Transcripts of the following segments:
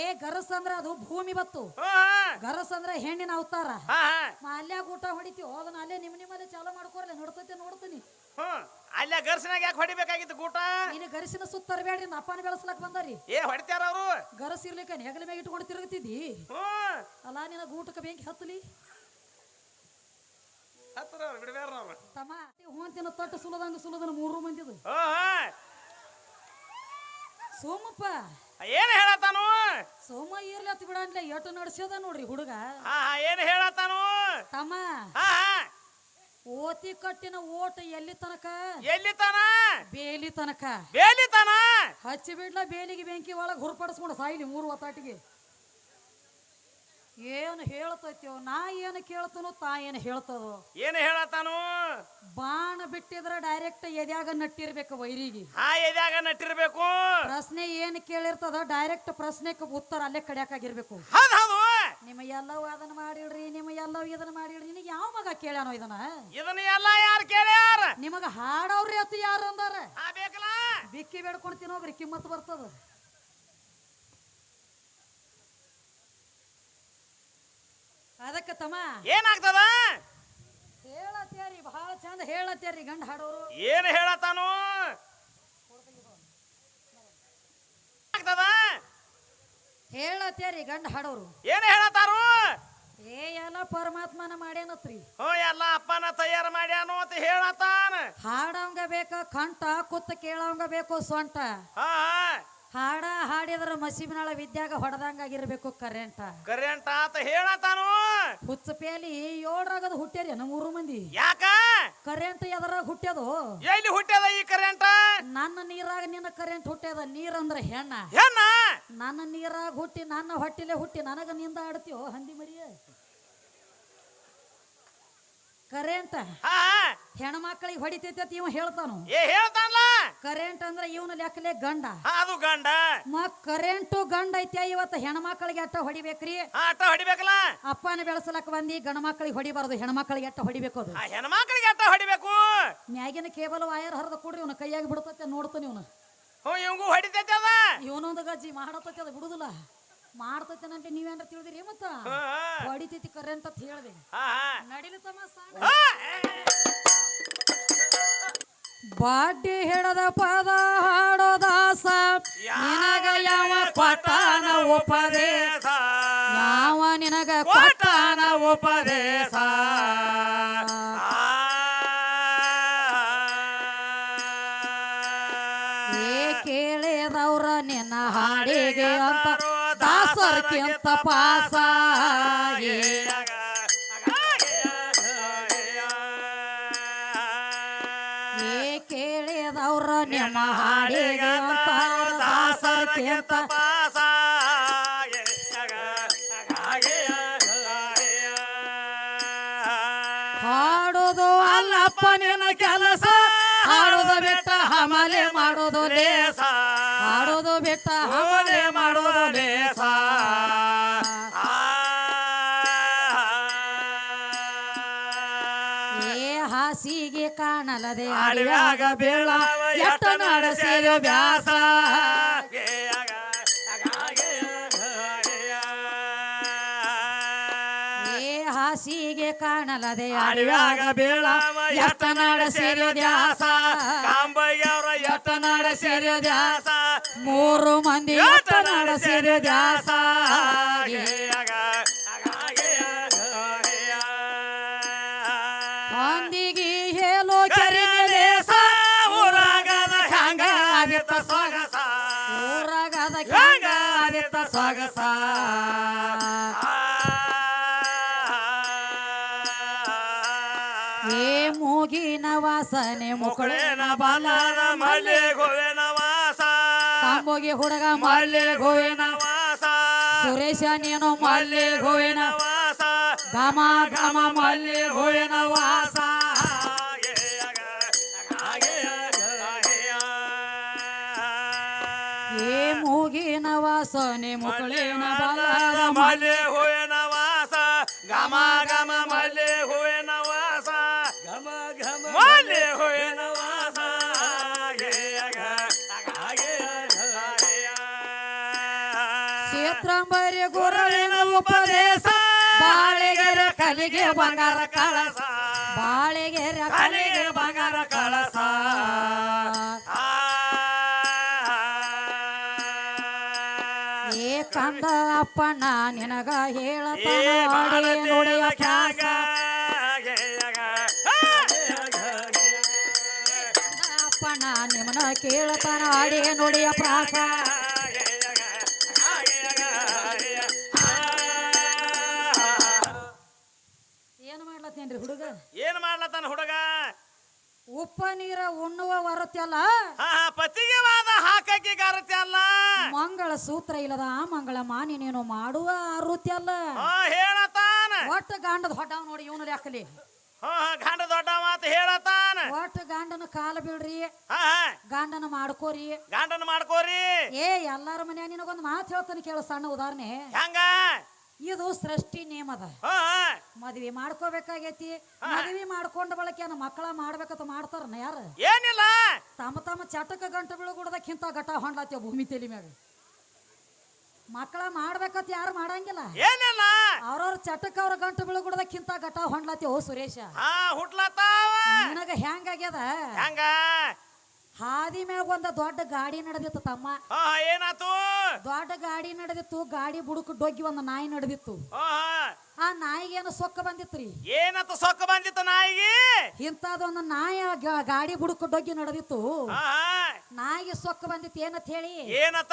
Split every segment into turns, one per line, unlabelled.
ಏ ಗರಸ್ ಅಂದ್ರ ಅದು ಭೂಮಿ ಬತ್ತು. ಗರಸ್ ಅಂದ್ರ ಹೆಣ್ಣಿನ ಅವತಾರ. ಅಲ್ಯಾಗ ಊಟ ಹೊಡಿತಿ ಅದನ್ನ ಅಲ್ಲೇ ನಿಮ್ ನಿಮ್ಮಲ್ಲೇ ಚಾಲೂ ಮಾಡ್ಕೋರ್ಲೆ ನೋಡ್ತೈತೆ ನೋಡ್ತೀನಿ.
ಅಲ್ಲೇ ಗರ್ಸಿನಾಗ ಯಾಕೆ ಹೊಡಿಬೇಕಾಗಿತ್ತು ಗೂಟ
ನೀನು ಗರಿಸಿನ ಸುತ್ತರಬೇಡ್ರಿ ಅಪ್ಪನ ಬೆಳೆಸ್ಲಕ್ ಬಂದಾರಿ.
ಏ ಹೊಡಿತಾರ ಅವರು?
ಗರಸ್ ಇರ್ಲಿಕ್ಕ ಹೆಗಲ ಮ್ಯಾಗ ಇಟ್ಕೊಂಡು
ತಿರುಗುತ್ತಿದ್ದಿ
ಅಲ್ಲ ನಿನ್ನ ಗೂಟಕ್ಕೆ ಬೆಂಕಿ ಹತ್ತಲಿ ತಮ್ಮ ಹೂಂತಿನ ತಟ್ಟು ಸುಲದಂಗ ಸುಲದನ ಮೂರು ಮಂದಿದು ಸೋಮಪ್ಪ.
ಏನು ಹೇಳತ್ತಾನು?
ಸೋಮ ಇರ್ಲತ್ ಹತ್ ಬಿಡನ್ಲೆ ಎಟ್ಟು ನಡ್ಸ್ಯದ ನೋಡ್ರಿ ಹುಡುಗ.
ಹಾ ಏನ್ ಹೇಳತ್ತಾನು?
ತಮ್ಮ
ಹಾ
ಓತಿ ಕಟ್ಟಿನ ಓಟ ಎಲ್ಲಿ ತನಕ?
ಎಲ್ಲಿ ತನ?
ಬೇಲಿ ತನಕ.
ಬೇಲಿ ತನ?
ಹಚ್ಚಿ ಬಿಡ್ಲ ಬೇಲಿಗೆ ಬೆಂಕಿ ಒಳಗೆ ಹುರ್ಪಡಿಸ್ಕೊಂಡು ಸಾಯಿಲಿ ಮೂರು ಒತ್ತಾಟಿಗೆ ಏನು ಹೇಳ್ತೈತ್ಯೋ ನಾ ಏನು ಕೇಳ್ತನೋ ತಾ ಏನು ಹೇಳ್ತದೋ?
ಏನು ಹೇಳತಾನು
ಬಾಣ ಬಿಟ್ಟಿದ್ರ ಡೈರೆಕ್ಟ್ ಎದ್ಯಾಗ ನಟ್ಟಿರ್ಬೇಕು ವೈರಿಗೆ.
ಹಾ ಎದ್ಯಾಗ ನಟ್ಟಿರ್ಬೇಕು?
ಪ್ರಶ್ನೆ ಏನು ಕೇಳಿರ್ತದ ಡೈರೆಕ್ಟ್ ಪ್ರಶ್ನೆಗೆ ಉತ್ತರ ಅಲ್ಲೇ ಕಡಿಯಾಕಾಗಿರ್ಬೇಕು.
ಹೌದ್ ಹೌದು.
ನಿಮ್ಮ ಎಲ್ಲವೂ ಅದನ್ನ ಮಾಡಿಡ್ರಿ ನಿಮ್ಮ ಎಲ್ಲವೂ ಇದನ್ನ ಮಾಡಿಡ್ರಿ ನಿನಗೆ ಯಾವ ಮಗ ಕೇಳ್ಯಾನೋ ಇದನ್ನ?
ಇದನ್ನ ಎಲ್ಲ ಯಾರು ಕೇಳ್ಯಾರ?
ನಿಮಗ ಹಾಡವ್ರಿ ಅತಿ ಯಾರು ಅಂದಾರ?
ಬೇಕಲ್ಲ?
ಬಿಕ್ಕಿ ಬೇಡ್ಕೊಂಡು ತಿನ್ನೋಗ್ರಿ ಕಿಮ್ಮತ್ ಬರ್ತದ. ಅದಕ್ಕೆ ತಮ್ಮ
ಏನಾಗ್ತದ?
ಹೇಳತ್ತೇರಿ ಬಹಳ ಚಂದ ಹೇಳತ್ತೇರಿ ಗಂಡ ಹಾಡೋರು.
ಏನು ಹೇಳತ್ತಾನು? ಆಗ್ತದ
ಹೇಳತ್ತೇರಿ ಗಂಡ ಹಾಡೋರು.
ಏನು ಹೇಳತ್ತಾರು?
ಏ ಎಲ್ಲ ಪರಮಾತ್ಮನ ಮಾಡ್ಯಾನತ್ರಿ.
ಹೋ ಎಲ್ಲ ಅಪ್ಪನ ತಯಾರು ಮಾಡ್ಯಾನು ಅಂತ ಹೇಳತ್ತಾನ.
ಹಾಡವಂಗ ಬೇಕ ಕಂಠ ಕುತ್ತ ಕೇಳವಂಗ ಬೇಕು ಸೊಂಟ
ಹಾ.
ಹಾಡಿದ್ರ ಮಸೀಬಿನಾಳ ವಿದ್ಯಾಗ ಹೊಡೆದಂಗಾಗಿರ್ಬೇಕು ಕರೆಂಟ
ಕರೆಂಟ್ ಅಂತ ಹೇಳತಾನು
ಹುಚ್ಚ ಪೇಲಿ ಏಳ್ರಾಗದ ಹುಟ್ಟ್ಯಾರಿ ನಮ್ಮ ಮೂರು ಮಂದಿ?
ಯಾಕ?
ಕರೆಂಟ್ ಎದರಾಗ ಹುಟ್ಟ್ಯದು?
ಎಲ್ಲಿ ಹುಟ್ಟ್ಯದ ಈ ಕರೆಂಟ್
ನನ್ನ ನೀರಾಗ ನಿನ್ನ ಕರೆಂಟ್ ಹುಟ್ಟ್ಯದ? ನೀರಂದ್ರ ಹೆಣ್ಣ.
ಹೆಣ್ಣ?
ನನ್ನ ನೀರಾಗ ಹುಟ್ಟಿ ನನ್ನ ಹೊಟ್ಟಿಲೆ ಹುಟ್ಟಿ ನನಗ ನಿಂದ ಆಡ್ತೀವೋ ಹಂದಿ ಮರಿಯ? ಕರೆಂಟ್
ಹಾ
ಹೆಣ್ಮಕ್ಳಿಗೆ ಹೊಡಿತೈತೆ ಅಂತ ಇವ ಹೇಳ್ತಾನು.
ಏ ಹೇಳ್ತಾನಲ್ಲ?
ಕರೆಂಟ್ ಅಂದ್ರ ಇವನ ಲೆಕ್ಕಲೆ ಗಂಡ.
ಹಾ ಅದು ಗಂಡ.
ಮ ಕರೆಂಟು ಗಂಡ ಐತೆ ಇವತ್ತು ಹೆಣ್ಮಕ್ಳಿಗೆ ಅಟ್ಟ ಹೊಡಿಬೇಕ್ರಿ?
ಹಾ ಅಟ್ಟ ಹೊಡಿಬೇಕಲ್ಲ?
ಅಪ್ಪನ ಬೆಳೆಸಲಕ್ ಬಂದಿ ಗಂಡ ಮಕ್ಕಳಿಗೆ ಹೊಡಿಬಾರದು ಹೆಣ್ಮಕ್ಳಿಗೆ ಅಟ್ಟ ಹೊಡಿಬೇಕು ಅದು.
ಆ ಹೆಣ್ಮಕ್ಳಿಗೆ ಅಟ್ಟ ಹೊಡಿಬೇಕು.
ಮ್ಯಾಗಿನ ಕೇಬಲ್ ವಾಯರ್ ಹರಿದ ಕೊಡ್ರಿ ಇವನ ಕೈಯಾಗಿ ಬಿಡ್ತೈತೆ ನೋಡ್ತಾನೆ ಇವನು.
ಹ್ಞೂ ಇವಂಗೂ ಹೊಡಿತೈತೆ ಅದ.
ಇವನೊಂದು ಗಜ್ಜಿ ಮಾಡತೈತೆ ಅದು ಬಿಡುದಿಲ್ಲ. ಮಾಡ್ತೈತೆ ನಂಟಿ ನೀವೇನ್ರ ತಿಳಿದಿರಿ ಮತ್ತ? ಹೊಡಿತೈತಿ ಕರೆ ಅಂತ ಹೇಳ್ದೆ. ನಡಿಲು ತಮ್ಮ ಬಾಡ್ಡಿ ಹಿಡದ ಪದ ಹಾಡೋದಾಸ ನಿನಗ ಯಾವ ಕೊಟ್ಟಾನ ಉಪದೇಶ? ಯಾವ ನಿನಗ ಕೊಟ್ಟಾನ
ಉಪದೇಶ?
ಅಂತ ದಾಸರ್ಕಿಂತ ಪಾಸ ಏ ಕೇಳಿದವ್ರ ನಿಮ್ಮ ಹಾಡಿಗೆ ಹಾಡೋದು ಅಲ್ಲಪ್ಪ ನಿನ್ನ ಕೆಲಸ. ಹಾಡೋದು ಬಿಟ್ಟ ಹಮಲೆ ಮಾಡೋದು ಲೇಸ. ಹಾಡೋದು ಬಿಟ್ಟ ಹಮಲೆ ಕಾಣಲದೆ ಬೇಳ ಎಟ್ಟ ನಡೆಸಿದ ವ್ಯಾಸ. ಏ ಹಾಸಿಗೆ ಕಾಣಲದೆ ಅಡಿಯಾಗ ಬೇಳ ಯತ ನಡೆಸಿದ ದ್ಯಾಸ
ಕಾಂಬಯ್ಯವ್ರ
ನಾಡ ನಡೆಸಿದ ದ್ಯಾಸ ಮೂರು ಮಂದಿ ಎಟ್ಟ ನಡೆಸಿದ ದ್ಯಾಸ
ಸೊಗಸ.
ಏ ಮೂಗಿನ ವಾಸನೆ
ಮುಕುಳೇನ ಬಲದ ಮಲ್ಲೆ ಗೋವಿನ ವಾಸ.
ಕಾಂಬೋಗಿ ಹುಡುಗ
ಮಲ್ಲೆ ಗೋವೇನ ವಾಸ.
ಸುರೇಶ ನೀನು ಮಲ್ಲೆ ಗೋವೇನ
ವಾಸ.
ಘಮ ಘಮ ಮಲ್ಲೆ ಗೋವೇನ ವಾಸ. ಏ ಮೂಗಿನ ವಾಸನೆ ಮುಕುಳಿನ ಬಲದ
ಮಲ್ಲೆ ಹೂವಿನ ವಾಸ ಗಮ ಗಮ ಮಲ್ಲೆ ಹೂವಿನ ವಾಸ ಗಮ ಗಮ ಮಲ್ಲೆ ಹೂವಿನ ವಾಸ.
ಕ್ಷೇತ್ರಂಬರಿ ಗುರುವಿನ ಉಪದೇಶ ಬಾಳೆಗೆರೆ ಕಲಿಗೆ ಬಂಗಾರ ಕಳಸ. ಬಾಳೆಗೆರೆ ಕಲಿಗೆ ಬಂಗಾರ ಕಳಸ. ಕಂದ ಅಪ್ಪಣ್ಣ ನಿನಗ ಹೇಳತಾನ ನುಡಿಯ ಪ್ರಾಸ ಅಪ್ಪಣ್ಣ ನಿಮ್ಮನ ಕೇಳತಾನ ಅಡಿಗೆ ನೋಡಿಯ ಪ್ರಾಸ ಏನ್ ಮಾಡ್ಲತ್ತೇನ್ರಿ ಹುಡುಗ?
ಏನ್ ಮಾಡ್ಲತ್ತಾನ ಹುಡುಗ?
ಉಪ್ಪ ನೀರ ಉಣ್ಣುವ ವರತ್ಯಲ್ಲ
ಹಾ ಹಾ, ಪತಿಗೆ ವಾದ ಹಾಕಿ ಗರತಿ ಅಲ್ಲ.
ಮಂಗಳ ಸೂತ್ರ ಇಲ್ಲದ ಆ ಮಂಗಳ ಮಾನಿ ನೀನು ಮಾಡುವ ಅರುತ್ಯಲ್ಲ
ಹಾ ಹೇಳತಾನ.
ಒಟ್ಟ ಗಾಂಡದ ಹೊಟ್ಟ ನೋಡಿ ಇವನು ಹಾಕಲಿ
ಹಾ ಹಾ, ಗಂಡ ದೊಡ್ಡ ಮಾತು ಹೇಳತಾನ.
ಒಟ್ಟ ಗಾಂಡನ ಕಾಲ ಬಿಡ್ರಿ
ಹಾ ಹಾ.
ಗಾಂಡನ ಮಾಡ್ಕೋರಿ.
ಗಂಡನ ಮಾಡ್ಕೋರಿ.
ಏ ಎಲ್ಲಾರ ಮನ್ಯಾಗ ನಿನಗೊಂದು ಮಾತು ಹೇಳ್ತಾನೆ ಕೇಳು ಸಣ್ಣ ಉದಾಹರಣೆ
ಹೆಂಗ?
ಇದು ಸೃಷ್ಟಿ
ನೇಮ್ ಅದ.
ಮದ್ವಿ ಮಾಡ್ಕೋಬೇಕಾಗೈತಿ ಮದ್ವಿ ಮಾಡ್ಕೊಂಡ ಬಳಕೆ ಏನ ಮಕ್ಕಳ ಮಾಡ್ಬೇಕಂತ ಮಾಡ್ತಾರನ ಯಾರು?
ಏನಿಲ್ಲ.
ತಮ್ಮ ತಮ್ಮ ಚಟಕ ಗಂಟ ಬಿಳುಗುಡದಕ್ಕಿಂತ ಘಟ ಹೊಂಡ್ಲಾತೀವ ಭೂಮಿ ತಲಿ ಮ್ಯಾಗ. ಮಕ್ಕಳ ಮಾಡ್ಬೇಕಂತ ಯಾರು ಮಾಡಂಗಿಲ್ಲ.
ಏನಿಲ್ಲ.
ಅವ್ರವ್ರ ಚಟಕ ಅವ್ರ ಗಂಟು ಬಿಳುಗುಡದಕ್ಕಿಂತ ಘಟ ಹೊಂಡ್ಲಾತ್ಯ ಓ ಸುರೇಶ.
ಹುಟ್ಲಾತಾವ
ನಿನಗ ಹೆಂಗಾಗ್ಯದ
ಹೆಂಗ?
ಹಾದಿ ಮ್ಯಾಗ ಒಂದ ದೊಡ್ಡ ಗಾಡಿ ನಡೆದಿತ್ತು ತಮ್ಮ.
ಹಾ ಏನಾತು?
ದೊಡ್ಡ ಗಾಡಿ ನಡೆದಿತ್ತು ಗಾಡಿ ಬುಡಕ್ ಡೊಗ್ಗಿ ಒಂದು ನಾಯಿ ನಡೆದಿತ್ತು.
ಆ ನಾಯಿಗೆ
ಆ ನಾಯಿಗೇನು ಸೊಕ್ಕ ಬಂದಿತ್ರಿ?
ಏನತ್ತು ಸೊಕ್ಕ ಬಂದಿತ್ತು ನಾಯಿಗೆ?
ಇಂಥದೊಂದು ನಾಯಿ ಆ ಗಾ- ಗಾಡಿ ಬುಡಕ್ ಡೊಗ್ಗಿ ನಡೆದಿತ್ತು. ನಾಯಿಗೆ ಸೊಕ್ಕ ಬಂದಿತ್ತು ಏನಂತ ಹೇಳಿ?
ಏನತ್ತ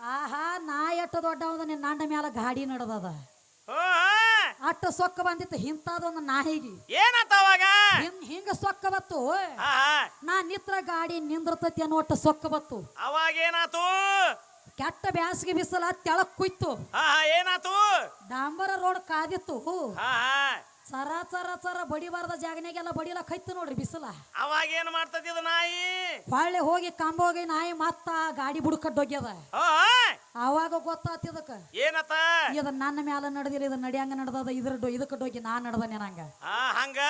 ಆಹಾ ನಾಯಿ ಅಟ್ಟ ದೊಡ್ಡ ನಿನ್ನ ನಂಡ ಮ್ಯಾಲ ಗಾಡಿ ನಡೆದದ. ಅಟ್ಟ ಸೊಕ್ಕ ಬಂದಿತ್ತು ಇಂಥದೊಂದು ನಾಯಿಗೆ.
ಅವಾಗ?
ಸೊಕ್ಕ ಬತ್ತು ನಾ ನಿತ್ರ ಗಾಡಿ ನಿಂದ್ರತತಿ ಅನ್ನೋ ಒಟ್ಟ ಸೊಕ್ಕ ಬತ್ತು
ಅವಾಗ ಏನಾತು?
ಕೆಟ್ಟ ಬ್ಯಾಸಿಗೆ ಬಿಸಿಲ ತೆಳಕ್ ಕುಯ್ತು.
ಏನಾತು?
ಡಾಂಬರ ರೋಡ್ ಕಾದಿತ್ತು.
ಸರ
ಚರ ಚರ ಬಡಿಬಾರ್ದ ಜಾಗನಾಗೆಲ್ಲ ಬಡಿಲಕ್ ಹೈತು ನೋಡ್ರಿ ಬಿಸಿಲ.
ಅವಾಗ ಏನ್ ಮಾಡ್ತದ ಇದು ನಾಯಿ?
ಹೊಳ್ಳಿ ಹೋಗಿ ಕಂಬ ಹೋಗಿ ನಾಯಿ ಮತ್ತ ಗಾಡಿ ಬುಡ್ಕಡ್ಡೋಗ್ಯದ
ಹಾ,
ಅವಾಗ ಗೊತ್ತಾತ್ ಇದಕ್ಕ.
ಏನತ್ತ?
ಇದ ನನ್ನ ಮ್ಯಾಲ ನಡೆದಿಲ್ಲ ಇದು ನಡಿಯಂಗ ನಡ್ದದ ಇದ್ರ ಡೊ- ಇದಕ್ಕ ಡೋಗಿ ನಾ ನಡ್ದನೆ ನಂಗ.
ಹಂಗ?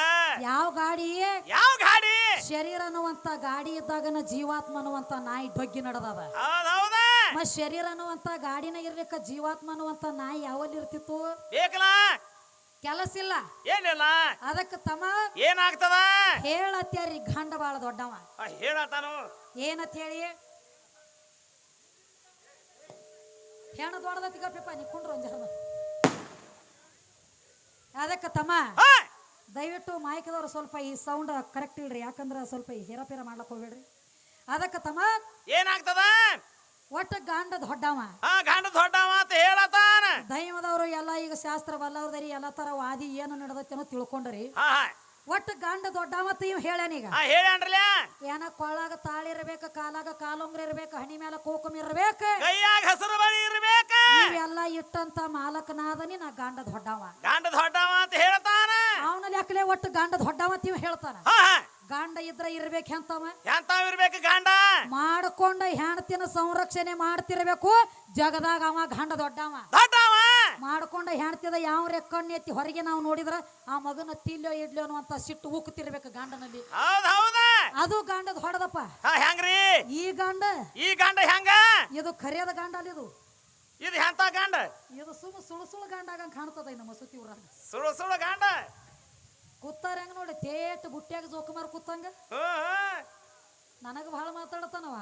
ಯಾವ ಗಾಡಿ?
ಯಾವ ಗಾಡಿ?
ಶರೀರ ಅನ್ನುವಂತ ಗಾಡಿ ಇದ್ದಾಗನ ಜೀವಾತ್ಮ ಅನ್ನುವಂತ ನಾಯಿ ಡೊಗ್ಗಿ ನಡೆದದ.
ಹೌದ್ ಹೌದ.
ಮತ್ ಶರೀರ ಅನ್ನುವಂತ ಗಾಡಿನ ಇರ್ಲಿಕ್ಕ ಜೀವಾತ್ಮ ಅನ್ನುವಂತ ನಾಯಿ ಯಾವಲ್ಲಿ ಇರ್ತಿತ್ತು?
ಬೇಕಲ್ಲ?
ಕೆಲಸ ಇಲ್ಲ
ಏನಿಲ್ಲ?
ಅದಕ್ಕ ತಮ್ಮ
ಏನಾಗ್ತದ?
ಹೇಳತ್ಯಾರಿ ಗಂಡ ಬಾಳ ದೊಡ್ಡವ.
ಹೇಳತಾನು
ಏನತ್ ಹೇಳಿ? ಹೆಣ ದೊಡ್ಡದತಿ ಗಪ್ಪಿಪ್ಪ ನಿಕ್ಕೊಂಡ್ರು ಒಂದ್ ಜನ ಅದಕ್ಕ ತಮ್ಮ ದಯವಿಟ್ಟು ಮಾಯಕದವ್ರು ಸ್ವಲ್ಪ ಈ ಸೌಂಡ್ ಕರೆಕ್ಟ್ ಇಲ್ರಿ ಯಾಕಂದ್ರ ಸ್ವಲ್ಪ ಈ ಹೇರಪೇರ ಮಾಡ್ಲಕ್ ಹೋಗ್ಬೇಡ್ರಿ. ಅದಕ್ಕ ತಮ್ಮ
ಏನಾಗ್ತದ?
ಒಟ್ಟ ಗಂಡ ದೊಡ್ಡವ.
ಗಾಂಡ ಗಂಡ ಅಂತ ಮಾತು ಹೇಳತಾನ?
ದೈವದವರು ಎಲ್ಲ ಈಗ ಶಾಸ್ತ್ರ ಬಲ್ಲವ್ರದರಿ ಎಲ್ಲ ತರ ವಾದಿ ಏನು ನಡೆದತ್ತೇನೋ ತಿಳ್ಕೊಂಡ್ರಿ.
ಹಾ ಹಾ.
ಒಟ್ಟು ಗಂಡ ದೊಡ್ಡ ಮತ್ತ ಇವ್ ಹೇಳ್ಯಾನೀಗ
ಹಾ ಹೇಳ್ಯಾನ್ರಲ್ಲ
ಏನ ಕೊಳ್ಳಾಗ ತಾಳಿ ಇರ್ಬೇಕು ಕಾಲಾಗ ಕಾಲುಂಗ್ರ ಇರ್ಬೇಕು ಹಣಿ ಮೇಲೆ ಕೋಕುಮ್ ಇರ್ಬೇಕು?
ಕೈಯಾಗ ಹಸಿರು ಬಳಿ ಇರ್ಬೇಕ?
ಇವೆಲ್ಲ ಇಟ್ಟಂತ ಮಾಲಕನಾದನಿ ನಾ ಗಂಡ ದೊಡ್ಡವ.
ಗಂಡ ದೊಡ್ಡವ ಅಂತ ಹೇಳ್ತಾನ?
ಅವನಲ್ಲಿ ಲೆಕ್ಕಲೆ ಒಟ್ಟು ಗಂಡ ದೊಡ್ಡವ ಅಂತ ಇವ್ ಹೇಳ್ತಾನ.
ಹಾ ಹಾ.
ಗಂಡ ಇದ್ರೆ ಇರ್ಬೇಕು ಎಂತವ?
ಎಂತಾವ್ ಇರ್ಬೇಕು ಗಂಡ?
ಮಾಡ್ಕೊಂಡ ಹೆಣ್ತಿನ ಸಂರಕ್ಷಣೆ ಮಾಡ್ತಿರ್ಬೇಕು. ಜಗದಾಗ ಅವ ಗಂಡ ದೊಡ್ಡವ.
ದೊಡ್ಡವ?
ಮಾಡ್ಕೊಂಡ ಹೆಣ್ತಿದ ಯಾವ ಕಣ್ಣು ಎತ್ತಿ ಹೊರಗೆ ನಾವು ನೋಡಿದ್ರ ಆ ಮಗನ ತಿಲ್ಲೋ ಇಡ್ಲೋ ಅನ್ನುವಂತ ಸಿಟ್ಟು ಉಕ್ಕುತ್ತಿರ್ಬೇಕು ಗಂಡನಲ್ಲಿ.
ಹೌದ್ ಹೌದ.
ಅದು ಗಂಡದ ಹೊಡೆದಪ್ಪ.
ಹೆಂಗ್ರಿ?
ಈ ಗಂಡ?
ಈ ಗಂಡ ಹೆಂಗ?
ಇದು ಕರೆಯದ ಗಂಡ ಅಲ್ಲಿ ಇದು.
ಇದು ಎಂತ ಗಂಡ?
ಇದು ಸುಮ್ಮ ಸುಳು ಸುಳು ಗಂಡ ಆಗಂಗ್ ಕಾಣ್ತದ ನಮ್ಮ ಮಸೂತಿ ಊರಾಗ.
ಸುಳು ಸುಳು ಗಂಡ?
ಕೂತಾರ ಹೆಂಗ ನೋಡಿ ತೇಟ್ ಬುಟ್ಟಿಯಾಗ ಜೋಕುಮಾರ್ ಕೂತಂಗ.
ಕುತ್ತಂಗ
ನನಗ ಬಹಳ ಮಾತಾಡತಾನವ.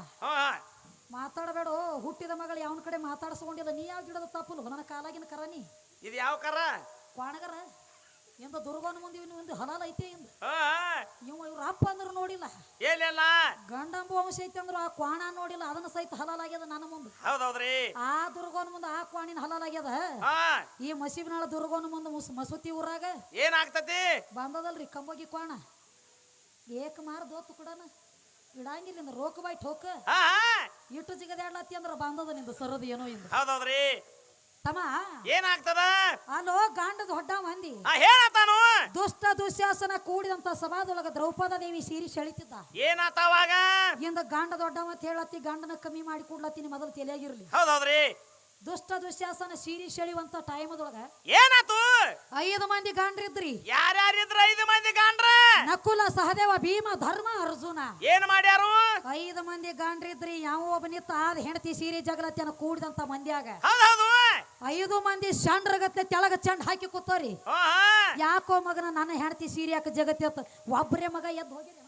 ಮಾತಾಡಬೇಡ ಹುಟ್ಟಿದ ಮಗಳ ಯಾವನ ಕಡೆ ಮಾತಾಡ್ಸ್ಕೊಂಡಿಲ್ಲ ನೀ ಯಾವ ಗಿಡದ ತಪ್ಪಲು? ನನ್ನ ಕಾಲಾಗಿನ ಕರನಿ
ಇದು ಯಾವ ಕರ?
ಕ್ವಾಣಗರ. ಎಂದ ದುರ್ಗನ ಮುಂದೆ ಇವನು ಒಂದು ಹಲಾಲ್ ಐತೆ ಇಂದ ಇವ ಇವ್ರ ಅಪ್ಪ ಅಂದ್ರೆ ನೋಡಿಲ್ಲ.
ಏನಿಲ್ಲ
ಗಂಡಂಬ ವಂಶ ಐತೆ ಅಂದ್ರ ಆ ಕ್ವಾಣ ನೋಡಿಲ್ಲ ಅದನ್ನ ಸಹಿತ ಹಲಾಲಾಗ್ಯದ ನನ್ನ ಮುಂದೆ.
ಹೌದೌದ್ರಿ.
ಆ ದುರ್ಗನ ಮುಂದೆ ಆ ಕ್ವಾಣಿನ ಹಲಾಲಾಗ್ಯದ?
ಆಗ್ಯದ
ಈ ಮಸೀಬಿನಾಳ ದುರ್ಗನ ಮುಂದೆ ಮುಸ್ ಮಸೂತಿ ಊರಾಗ
ಏನಾಗ್ತತಿ?
ಬಂದದಲ್ರಿ ಕಂಬೋಗಿ ಕ್ವಾಣ. ಏಕ ಮಾರ ದೋತು ಕೂಡನ. ಇಡಂಗಿಲ್ಲ ರೋಕ್ ಬಾಯ್ ಠೋಕ ಇಟ್ಟು ಜಿಗದಾಡ್ಲತ್ತಿ ಅಂದ್ರ ಬಂದದ ನಿಂದ ಸರದ ಏನೋ ಇಂದ.
ಹೌದೌದ್ರಿ.
ತಮ್ಮ?
ಏನಾಗ್ತದ?
ಅಲ್ಲೋ ಗಾಂಡದ ದೊಡ್ಡ ಮಂದಿ.
ಹೇಳತಾನು
ದುಷ್ಟ ದುಶ್ಯಾಸನ ಕೂಡಿದಂತ ಸಭಾದೊಳಗ ದ್ರೌಪದ ದೇವಿ ಸೀರಿ ಸೆಳಿತಿದ್ದ.
ಏನಾತಾವಾಗ
ಇಂದ ಗಂಡ ದೊಡ್ಡ ಅಂತ ಹೇಳತ್ತಿ ಗಂಡನ ಕಮ್ಮಿ ಮಾಡಿ ಕೂಡ್ಲತ್ತೀನಿ ಮೊದಲು ತಲೆಯಾಗಿರ್ಲಿ.
ಹೌದೌದ್ರಿ.
ದುಷ್ಟ ದುಶ್ಯಾಸನ ಸೀರಿ ಸೆಳಿವಂತ ಟೈಮದೊಳಗ
ಏನಾತು?
ಐದು ಮಂದಿ ಗಂಡ್ರಿದ್ರಿ.
ಯಾರ್ಯಾರಿದ್ರ ಐದು ಮಂದಿ ಗಂಡ್ರ?
ನಕುಲ ಸಹದೇವ ಭೀಮ ಧರ್ಮ ಅರ್ಜುನ.
ಏನ್ ಮಾಡ್ಯಾರು?
ಐದು ಮಂದಿ ಗಾಂಡ್ರಿದ್ರಿ ಯಾವ ಒಬ್ಬ ನಿತ್ತ ಆದ ಹೆಂಡತಿ ಸೀರೆ ಜಗಳತ್ಯನ ಕೂಡಿದಂತ ಮಂದಿಯಾಗ.
ಹೌದೌದು.
ಐದು ಮಂದಿ ಶಾಂಡ್ರಗತ್ತೆ ತೆಳಗ ಚಂಡ್ ಹಾಕಿ
ಹಾ
ಯಾಕೋ ಮಗನ ನನ್ನ ಹೆಂಡತಿ ಸೀರೆ ಹಾಕ ಜಗತ್ತೆ ಒಬ್ಬರೇ ಮಗ ಎದ್ದು ಹೋಗಿರಿ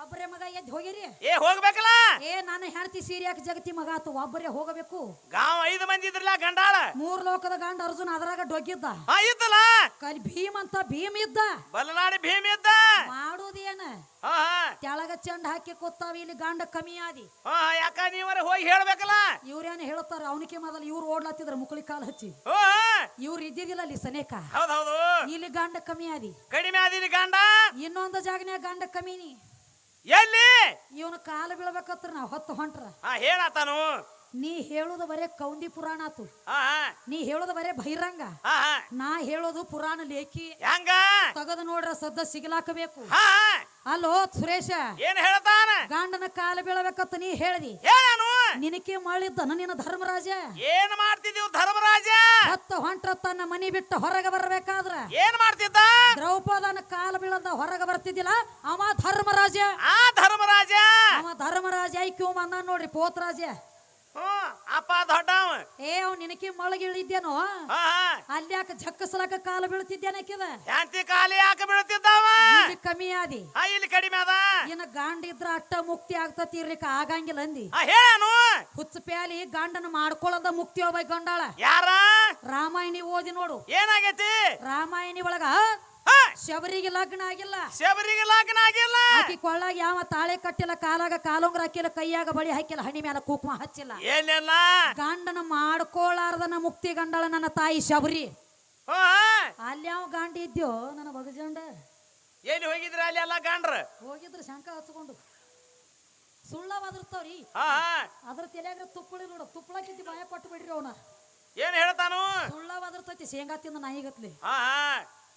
ಒಬ್ಬರೇ ಮಗ ಎದ್ದು ಹೋಗಿರಿ.
ಏ ಹೋಗ್ಬೇಕಲ್ಲ?
ಏ ನಾನು ಹೆಂಡತಿ ಸೀರೆ ಯಾಕೆ ಜಗತಿ ಮಗ ಆತು ಒಬ್ಬರೇ ಹೋಗಬೇಕು.
ಗಾಂವ್ ಐದು ಮಂದಿ ಇದ್ರಲ್ಲ ಗಂಡಾಳ?
ಮೂರ್ ಲೋಕದ ಗಂಡ ಅರ್ಜುನ್ ಅದ್ರಾಗ ಡೊಗ್ಗಿದ್ದ.
ಹಾ ಇದ್ದಲ್ಲ?
ಕಲಿ ಭೀಮ್ ಅಂತ ಭೀಮ್ ಇದ್ದ.
ಬಲನಾಡಿ ಭೀಮ್ ಇದ್ದ?
ಮಾಡುದೇನ?
ಹಾ ಹಾ.
ತೆಳಗ ಚಂಡ್ ಹಾಕಿ ಕೂತಾವ ಇಲ್ಲಿ ಗಂಡ ಕಮ್ಮಿ ಆದಿ.
ಹಾ ಯಾಕ ನೀವರ ಹೋಗಿ ಹೇಳ್ಬೇಕಲ್ಲ?
ಇವ್ರೇನು ಹೇಳ್ತಾರ? ಅವನಿಗೆ ಮೊದಲು ಇವ್ರು ಓಡ್ಲತ್ತಿದ್ರ ಮುಕ್ಳಿ ಕಾಲ್ ಹಚ್ಚಿ.
ಹೋ
ಇವ್ರು ಇದ್ದಿದ್ದಿಲ್ಲ ಅಲ್ಲಿ ಸನೇಕ.
ಹೌದೌದು ಹೌದು.
ಇಲ್ಲಿ ಗಂಡ ಕಮ್ಮಿ ಆದಿ.
ಕಡಿಮೆ ಆದಿನಿ ಗಂಡ?
ಇನ್ನೊಂದು ಜಾಗನ್ಯಾಗ ಗಂಡ ಕಮ್ಮಿನಿ
ಎಲ್ಲಿ?
ಇವನ ಕಾಲ ಬೀಳ್ಬೇಕತ್ರ ನಾವು ಹೊತ್ತು ಹೊಂಟ್ರ.
ಹಾ ಹೇಳತ್ತಾನು
ನೀ ಹೇಳುದು ಬರೇ ಕೌಂದಿ ಪುರಾಣ ಆತು.
ಹಾ
ನೀ ಹೇಳುದು ಬರೇ ಬಹಿರಂಗ.
ಹಾ ಹಾ.
ನಾ ಹೇಳೋದು ಪುರಾಣ ಲೇಖಿ.
ಹೆಂಗ?
ತಗದು ನೋಡ್ರ ಸದ್ದ ಸಿಗಲಾಕಬೇಕು.
ಹಾ ಹಾ.
ಅಲ್ಲೋ ಸುರೇಶ.
ಏನ್ ಹೇಳ್ತಾನ?
ಗಂಡನ ಕಾಲ ಬೀಳಬೇಕತ್ತ ನೀ ಹೇಳ್ದಿ.
ಹೇಳನು
ನಿನಕ್ಕೆ ಮಾಡಿದ್ದನ ನಿನ್ನ ಧರ್ಮರಾಜ?
ಏನ್ ಮಾಡ್ತಿದ್ದೀವ್ ಧರ್ಮರಾಜ?
ಹತ್ತು ಹೊಂಟ್ರ ತನ್ನ ಮನಿ ಬಿಟ್ಟು ಹೊರಗೆ ಬರಬೇಕಾದ್ರ.
ಏನ್ ಮಾಡ್ತಿದ್ದ?
ದ್ರೌಪದನ ಕಾಲ ಬೀಳದ ಹೊರಗೆ ಬರ್ತಿದ್ದಿಲ್ಲ ಅವ ಧರ್ಮರಾಜ.
ಆ ಧರ್ಮರಾಜ?
ಅವ ಧರ್ಮರಾಜ ಐಕ್ಯೂ ಬಂದ ನೋಡ್ರಿ ಪೋತ್ರಾಜ.
ಹ್ಮ್ ಅಪ್ಪ ದೊಡ್ಡವ
ಏ ಅವ್ ನಿನಕಿ ಮೊಳಗಿಳಿದ್ದೇನೋ
ಹಾ ಹಾ.
ಅಲ್ಯಾಕ ಜಕ್ಕಸಲಾಕ ಕಾಲು ಬೀಳ್ತಿದ್ದೇನೆ ಆಕಿದ?
ಯಾಂತಿ ಕಾಲಿ ಯಾಕೆ ಬೀಳ್ತಿದ್ದಾವ?
ಇಲ್ಲಿ ಕಮ್ಮಿ ಆದಿ.
ಹಾ ಇಲ್ಲಿ ಕಡಿಮೆ ಅದ.
ಇನ್ನ ಗಾಂಡ ಇದ್ರ ಅಟ್ಟ ಮುಕ್ತಿ ಆಗ್ತತಿ ಇರ್ಲಿಕ್ಕ ಆಗಂಗಿಲ್ಲ ಅಂದಿ.
ಆ, ಹೇಳನು
ಹುಚ್ಚ ಪ್ಯಾಲಿ ಗಾಂಡನ ಮಾಡ್ಕೊಳ್ಳದ ಮುಕ್ತಿ ಹೋಗ್ಬೇಕು ಗಂಡಾಳ.
ಯಾರ?
ರಾಮಾಯಣಿ ಓದಿ ನೋಡು.
ಏನಾಗೈತಿ?
ರಾಮಾಯಣಿ ಒಳಗ ಶಬರಿಗೆ ಲಗ್ನ ಆಗಿಲ್ಲ.
ಶಬರಿಗೆ ಲಗ್ನ ಆಗಿಲ್ಲ.
ಆಕಿ ಕೊಳ್ಳಾಗ ಯಾವ ತಾಳೆ ಕಟ್ಟಿಲ್ಲ ಕಾಲಾಗ ಕಾಲುಂಗ್ರ ಹಾಕಿಲ್ಲ ಕೈಯಾಗ ಬಳಿ ಹಾಕಿಲ್ಲ ಹಣಿ ಮೇಲೆ ಕುಕುಮ ಹಚ್ಚಿಲ್ಲ.
ಏನಿಲ್ಲ?
ಗಂಡನ ಮಾಡ್ಕೊಳ್ಳಾರ್ದನ ಮುಕ್ತಿ ಗಂಡಳ ನನ್ನ ತಾಯಿ ಶಬರಿ. ಅಲ್ಲಿ ಯಾವ ಗಾಂಡಿ ಇದ್ಯೋ ನನ್ನ ಬಗಜಂಡ
ಎಲ್ಲಿ ಹೋಗಿದ್ರ ಅಲ್ಲಿ ಎಲ್ಲ ಗಂಡ್ರ?
ಹೋಗಿದ್ರು ಶಂಕ ಹಚ್ಕೊಂಡು. ಸುಳ್ಳ ಬದರ್ತಾವ್ರಿ ಅದ್ರ ತಲೆಯಾಗ ತುಪ್ಪಳಿ ನೋಡು ಕಿತ್ತಿ ಬಾಯ ಕೊಟ್ಟು ಬಿಡ್ರಿ ಅವನ.
ಏನ್ ಹೇಳ್ತಾನು?
ಸುಳ್ಳ ಬದರ್ತೈತಿ ಶೇಂಗಾ ತಿಂದ ನಾಯಿಗತ್ಲಿ.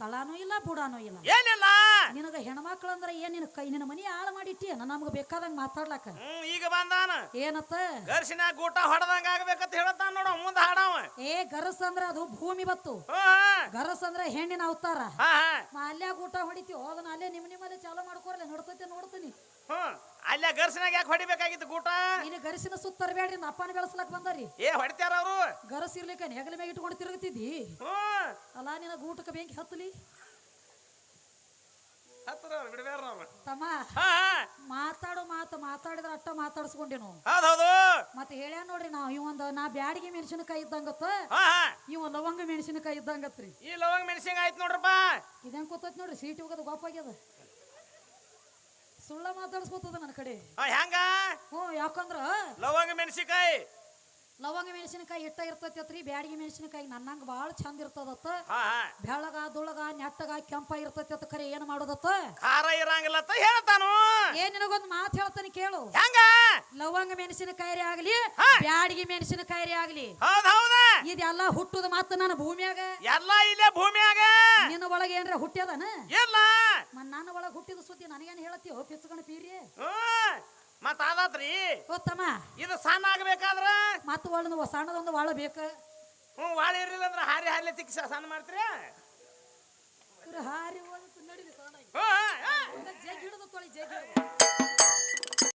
ಹಾ
ಇಲ್ಲ ಬುಡಾನೂ ಇಲ್ಲ.
ಏನಿಲ್ಲ?
ನಿನಗ ಹೆಣ್ಮಕ್ಳು ಅಂದ್ರೆ ಏನ್ ನಿನ್ ಕೈ ನಿನ್ನ ಮನಿ ಹಾಳು ಮಾಡಿಟ್ಟಿ ನಮ್ಗೆ ಬೇಕಾದಂಗ ಮಾತಾಡ್ಲಾಕ.
ಹ್ಮ್ ಈಗ ಬಂದಾನ.
ಏನತ್ತ?
ಗರ್ಸಿನ ಗೂಟ ಹೊಡೆದಂಗ ಆಗ್ಬೇಕಂತ ಹೇಳ್ತಾನ ನೋಡ ಮುಂದ ಹಾಡವ.
ಏ ಗರಸ್ ಅಂದ್ರ ಅದು ಭೂಮಿ ಬತ್ತು. ಗರಸ್ ಅಂದ್ರ ಹೆಣ್ಣಿನ ಅವತಾರ.
ಹಾ
ಗೂಟ ಹೊಡಿತೀವಿ ಅದನ್ನ ಅಲ್ಲೇ ನಿಮ್ ನಿಮ್ಮಲ್ಲಿ ಚಾಲು ಮಾಡ್ಕೋರ್ಲೆ ನೋಡ್ತೈತೆ
ಅಲ್ಲ ಗರ್ಸಿನಾಗ ಯಾಕೆ ಹೊಡಿಬೇಕಾಗಿತ್ತು ಗೂಟ
ನೀನು ಗರಸಿನ ಸುತ್ತರಬೇಡ್ರಿ ನಮ್ಮ ಅಪ್ಪನ ಬೆಳೆಸ್ಲಕ್ ಬಂದರಿ.
ಏ ಹೊಡಿತಾರ ಅವರು?
ಗರಸ್ ಇರ್ಲಿಕ್ಕ ಹೆಗಲ ಮೇಲೆ ಇಟ್ಕೊಂಡು ತಿರುಗುತ್ತಿದ್ದಿ
ಹ್ಮ್
ಅಲ್ಲ ನಿನ್ನ ಊಟಕ್ಕೆ ಬೆಂಕಿ ಹತ್ತಲಿ
ಹತ್ರ ಬಿಡ್ಬೇರ ನಾವು
ತಮ್ಮ
ಹಾ ಹಾ.
ಮಾತಾಡೋ ಮಾತು ಮಾತಾಡಿದ್ರ ಅಟ್ಟ ಮಾತಾಡಿಸ್ಕೊಂಡೇನು.
ಹೌದು ಹೌದು
ಮತ್ತೆ ಹೇಳ್ಯಾನ ನೋಡ್ರಿ ನಾವು ಇವಂದ ನಾ ಬ್ಯಾಡಿಗೆ ಮೆಣಸಿನಕಾಯಿ ಇದ್ದಂಗತ್ತ
ಹಾ ಹಾ.
ಇವ ಲವಂಗ ಮೆಣಸಿನಕಾಯಿ ಇದ್ದಂಗತ್ರಿ.
ಈ ಲವಂಗ ಮೆಣಸಿನ ಆಯ್ತು ನೋಡ್ರಪ್ಪ.
ಇದಂಗ್ ಕೂತೈತ್ ನೋಡ್ರಿ ಸೀಟ್ ಹೋಗೋದು ಗೋಪಾಗ್ಯದ ಸುಳ್ಳ ಮಾತಾಡ್ಸ್ಕೊತದ ನನ್ನ ಕಡೆ.
ಹೆಂಗ
ಹ್ಞೂ ಯಾಕಂದ್ರ?
ಲವಂಗ ಮೆಣಸಿನಕಾಯಿ.
ಲವಂಗ ಮೆಣಸಿನಕಾಯಿ ಇಟ್ಟ ಇರ್ತೈತಿ ಬ್ಯಾಡಿಗೆ ಮೆಣಸಿನಕಾಯಿ ನನ್ನಂಗ ಭಾಳ ಚಂದ ಇರ್ತದತ್ತ.
ಹಾ ಹಾ.
ಬೆಳಗ ದುಳಗ ನೆಟ್ಟಗ ಕೆಂಪ ಇರ್ತೈತಿ ಅಂತ ಖರೆ ಏನ್ ಮಾಡೋದತ್ತ?
ಖಾರ ಇರಂಗಿಲ್ಲ ಅಂತ ಹೇಳ್ತಾನು.
ಏನ್ ನಿನಗೊಂದ್ ಮಾತು ಹೇಳ್ತಾನೆ ಕೇಳು.
ಹೆಂಗ
ಲವಂಗ ಮೆಣಸಿನಕಾಯಿ ಆಗ್ಲಿ
ಹಾ.
ಬ್ಯಾಡಿಗೆ ಮೆಣಸಿನಕಾಯಿ ಆಗ್ಲಿ.
ಹೌದ್ ಹೌದ.
ಇದೆಲ್ಲ ಹುಟ್ಟುದ ಮಾತು ನನ್ನ ಭೂಮಿಯಾಗ?
ಎಲ್ಲ ಇಲ್ಲೇ ಭೂಮಿಯಾಗ?
ನಿನ್ನ ಒಳಗೆ ಏನ್ರ ಹುಟ್ಟ್ಯದನ?
ಎಲ್ಲ?
ಮನ್ ನನ್ನ ಒಳಗೆ ಹುಟ್ಟಿದ ಸುದ್ದಿ ನನಗೇನ್ ಹೇಳತ್ತಿ ಪಿಚ್ಚಗಣ ಪೀರಿ
ಮತ್ತ ಆದಾತ್ರಿ
ಗೊತ್ತಮ್ಮ
ಇದು ಸಣ್ಣ ಆಗ್ಬೇಕಾದ್ರ?
ಮತ್ತೆ ಒಳ್ಳೆ ಸಣ್ಣದೊಂದು ಒಳ ಬೇಕು?
ಹ್ಞೂ ವಾಳ ಇರ್ಲಿಲ್ಲ ಅಂದ್ರೆ ಹಾರಿ ಹಾರಿ ತಿಕ್ಕಿ ಸಣ್ಣ ಮಾಡ್ತೀರಿ?
ಹಾರಿ ಹೋಗಿ ನಡೀರಿ ಸಣ್ಣ. ಜಗ್ ಹಿಡಿದು ತೊಳಿ ಜಗ್ ಹಿಡಿದು.